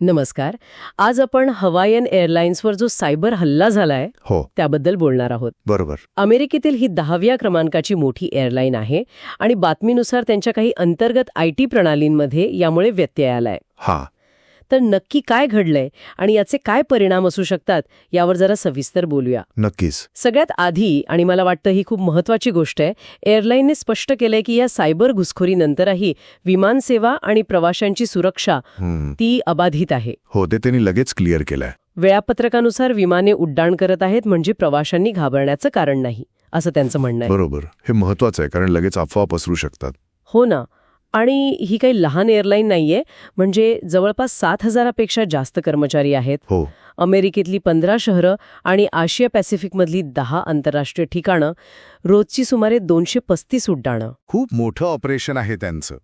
नमस्कार. आज आपण हवाईयन एअरलाइन्सवर जो सायबर हल्ला झालाय हो. त्याबद्दल बोलणार आहोत. बरोबर. अमेरिकेतील ही दहाव्या क्रमांकाची मोठी एअरलाईन आहे आणि बातमीनुसार त्यांच्या काही अंतर्गत आय टी प्रणालींमध्ये यामुळे व्यत्यय आलाय. हा. तर नक्की काय घडलंय आणि याचे काय परिणाम असू शकतात यावर जरा सविस्तर बोलूया. नक्कीच. सगळ्यात आधी आणि मला वाटतं ही खूप महत्वाची गोष्ट आहे एअरलाईनने स्पष्ट केलंय की या सायबर घुसखोरीनंतरही विमानसेवा आणि प्रवाशांची सुरक्षा. ती अबाधित आहे. हो ते त्यांनी लगेच क्लिअर केलंय. वेळापत्रकानुसार विमाने उड्डाण करत आहेत म्हणजे प्रवाशांनी घाबरण्याचं कारण नाही असं त्यांचं म्हणणं आहे. बरोबर. हे महत्वाचं आहे कारण लगेच अफवा पसरू शकतात. हो ना. आणि ही काही लहान एअरलाईन नाहीये. म्हणजे जवळपास सात हजारापेक्षा जास्त कर्मचारी आहेत. हो. अमेरिकेतली पंधरा शहरं आणि आशिया पॅसिफिकमधली दहा आंतरराष्ट्रीय ठिकाणं रोजची सुमारे दोनशे पस्तीस उड्डाणं. खूप मोठं ऑपरेशन आहे त्यांचं.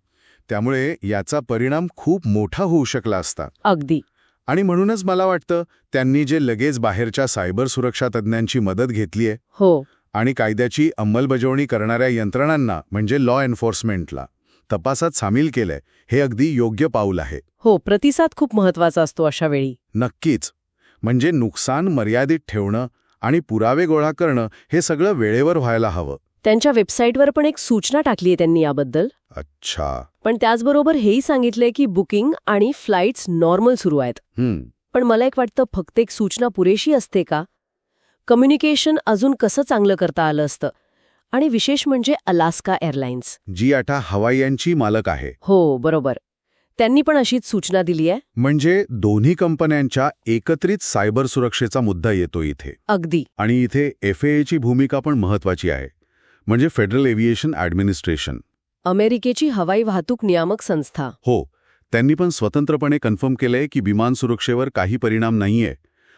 त्यामुळे याचा परिणाम खूप मोठा होऊ शकला असता. अगदी. आणि म्हणूनच मला वाटतं त्यांनी जे लगेच बाहेरच्या सायबर सुरक्षा तज्ज्ञांची मदत घेतलीय हो. आणि कायद्याची अंमलबजावणी करणाऱ्या यंत्रणांना म्हणजे लॉ एन्फोर्समेंटला तपासात सामील केलंय हे अगदी योग्य पाऊल आहे. हो प्रतिसाद खूप महत्त्वाचा असतो अशा वेळी नक्कीच. म्हणजे नुकसान मर्यादित ठेवणं आणि पुरावे गोळा करणं हे सगळं वेळेवर व्हायला हवं. त्यांच्या वेबसाईटवर पण एक सूचना टाकली आहे त्यांनी याबद्दल. अच्छा. पण त्याचबरोबर हेही सांगितलंय की बुकिंग आणि फ्लाईट्स नॉर्मल सुरू आहेत. पण मला एक वाटतं फक्त एक सूचना पुरेशी असते का? कम्युनिकेशन अजून कसं चांगलं करता आलं असतं? आणि विशेष म्हणजे अलास्का एअरलाइन्स. जी आता हवाईयांची मालक आहे. हो बरोबर. त्यांनी पण अशीच सूचना दिली आहे. म्हणजे दोन्ही कंपन्यांच्या एकत्रित सायबर सुरक्षेचा मुद्दा येतो इथे. अगदी. आणि इथे एफ ची भूमिका पण महत्वाची आहे. म्हणजे फेडरल एव्हिएशन ॲडमिनिस्ट्रेशन. अमेरिकेची हवाई वाहतूक नियामक संस्था. हो त्यांनी पण स्वतंत्रपणे कन्फर्म केलंय की विमान सुरक्षेवर काही परिणाम नाहीये.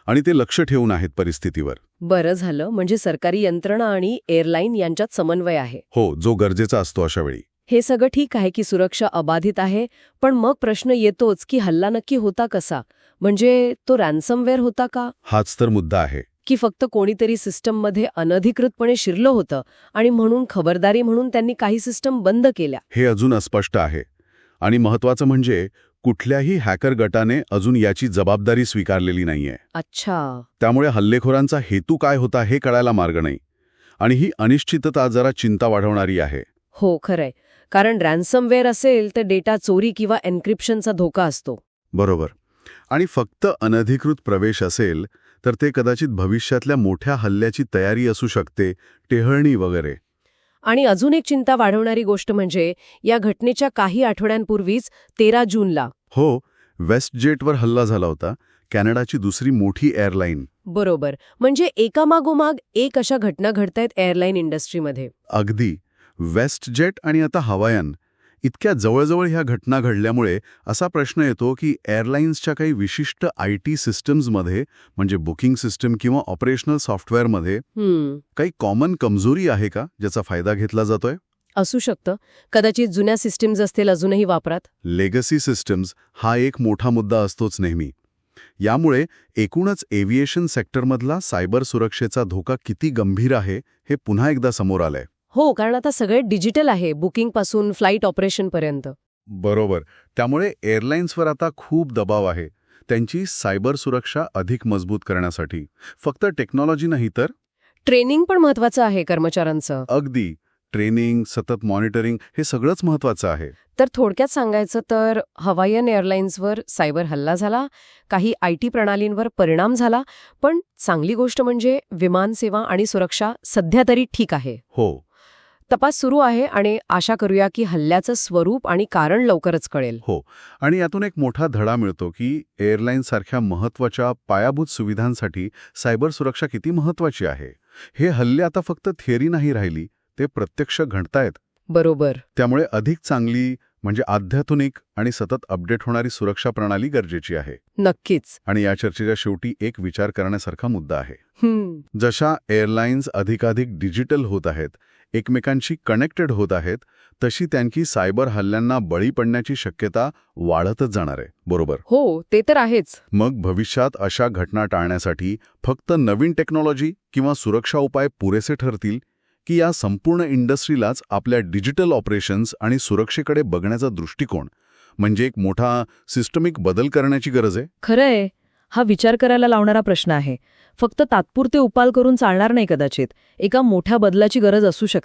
आणि ते लक्ष ठेवून आहेत परिस्थितीवर. बरं झालं. म्हणजे सरकारी यंत्रणा आणि एअरलाईन यांच्यात समन्वय आहे. हो जो गरजेचा असतो अशा वेळी हे सगळं ठीक आहे की सुरक्षा अबाधित आहे पण मग प्रश्न येतोच की हल्ला नक्की होता कसा? म्हणजे तो रॅन्समवेअर होता का? हाच तर मुद्दा आहे. की फक्त कोणीतरी सिस्टममध्ये अनधिकृतपणे शिरलं होतं आणि म्हणून खबरदारी म्हणून त्यांनी काही सिस्टम बंद केल्या? हे अजून अस्पष्ट आहे. आणि महत्वाचं म्हणजे कुठल्याही हॅकर गटाने अजून याची जबाबदारी स्वीकारलेली नाहीये. अच्छा. त्यामुळे हल्लेखोरांचा हेतू काय होता हे कळायला मार्ग नाही. आणि ही अनिश्चितता जरा चिंता वाढवणारी आहे. हो खरंय. कारण रॅन्समवेअर असेल तर डेटा चोरी किंवा एन्क्रिप्शनचा धोका असतो. बरोबर. आणि फक्त अनधिकृत प्रवेश असेल तर ते कदाचित भविष्यातल्या मोठ्या हल्ल्याची तयारी असू शकते टेहळणी वगैरे. आणि अजून एक चिंता वाढवणारी गोष्ट म्हणजे या घटनेच्या काही आठवड्यांपूर्वीच तेरा जूनला. हो वेस्टजेटवर हल्ला झाला होता कॅनडाची दुसरी मोठी एअरलाईन. बरोबर. म्हणजे एकामागोमाग एक अशा घटना घडतायत एअरलाईन इंडस्ट्रीमध्ये. अगदी. वेस्टजेट आणि आता हवायान इतक्या जवळजवळ ह्या घटना घडल्यामुळे असा प्रश्न येतो की एअरलाईन्सच्या काही विशिष्ट आय टी सिस्टम्समध्ये म्हणजे बुकिंग सिस्टम किंवा ऑपरेशनल सॉफ्टवेअरमध्ये काही कॉमन कमजोरी आहे का ज्याचा फायदा घेतला जातोय? असू शकतं. कदाचित जुन्या सिस्टीम्स असतील अजूनही वापरात. लेगसी सिस्टम्स हा एक मोठा मुद्दा असतोच नेहमी. यामुळे एकूणच एव्हिएशन सेक्टरमधला सायबर सुरक्षेचा धोका किती गंभीर आहे हे पुन्हा एकदा समोर आलंय. हो कारण आता सगळे डिजिटल आहे बुकिंगपासून फ्लाईट ऑपरेशन पर्यंत बरोबर. त्यामुळे एअरलाईन्सवर आता खूप दबाव आहे. त्यांची सायबर सुरक्षा अधिक मजबूत करण्यासाठी. फक्त टेक्नॉलॉजी नाही तर? ट्रेनिंग पण महत्वाचं आहे कर्मचाऱ्यांचं. अगदी. ट्रेनिंग सतत मॉनिटरिंग हे सगळंच महत्वाचं आहे. तर थोडक्यात सांगायचं तर हवाईयन एअरलाइन्सवर सायबर हल्ला झाला काही आय टी प्रणालींवर परिणाम झाला पण चांगली गोष्ट म्हणजे विमानसेवा आणि सुरक्षा सध्या तरी ठीक आहे. हो. तपास सुरू आहे आणि आशा करूया की हल्ल्याचं स्वरूप आणि कारण लवकरच कळेल. हो आणि यातून एक मोठा धडा मिळतो की एअरलाईन्ससारख्या महत्त्वाच्या पायाभूत सुविधांसाठी सायबर सुरक्षा किती महत्वाची आहे? हे हल्ले आता फक्त थिअरी नाही राहिली ते प्रत्यक्ष घडतायत. बरोबर. त्यामुळे अधिक चांगली म्हणजे अध्याधुनिक आणि सतत अपडेट होणारी सुरक्षा प्रणाली गरजेची आहे. नक्कीच. आणि या चर्चेच्या शेवटी एक विचार करण्यासारखा मुद्दा आहे. हम्म जशा एअरलाईन्स अधिकाधिक डिजिटल होत आहेत एकमेकांशी कनेक्टेड होत आहेत तशी त्यांची सायबर हल्ल्यांना बळी पडण्याची शक्यता वाढतच जाणार आहे. बरोबर? हो ते तर आहेच. मग भविष्यात अशा घटना टाळण्यासाठी फक्त नवीन टेक्नॉलॉजी किंवा सुरक्षा उपाय पुरेसे ठरतील की या संपूर्ण इंडस्ट्रीलाच आपल्या डिजिटल ऑपरेशन्स आणि सुरक्षेकडे बघण्याचा दृष्टिकोन म्हणजे एक मोठा सिस्टमिक बदल करण्याची गरज आहे? खरंय. हा विचार करायला लावणारा प्रश्न आहे. फक्त तात्पुरते उपाल करून चालणार नाही कदाचित. एका मोठ्या बदलाची गरज असू शकते.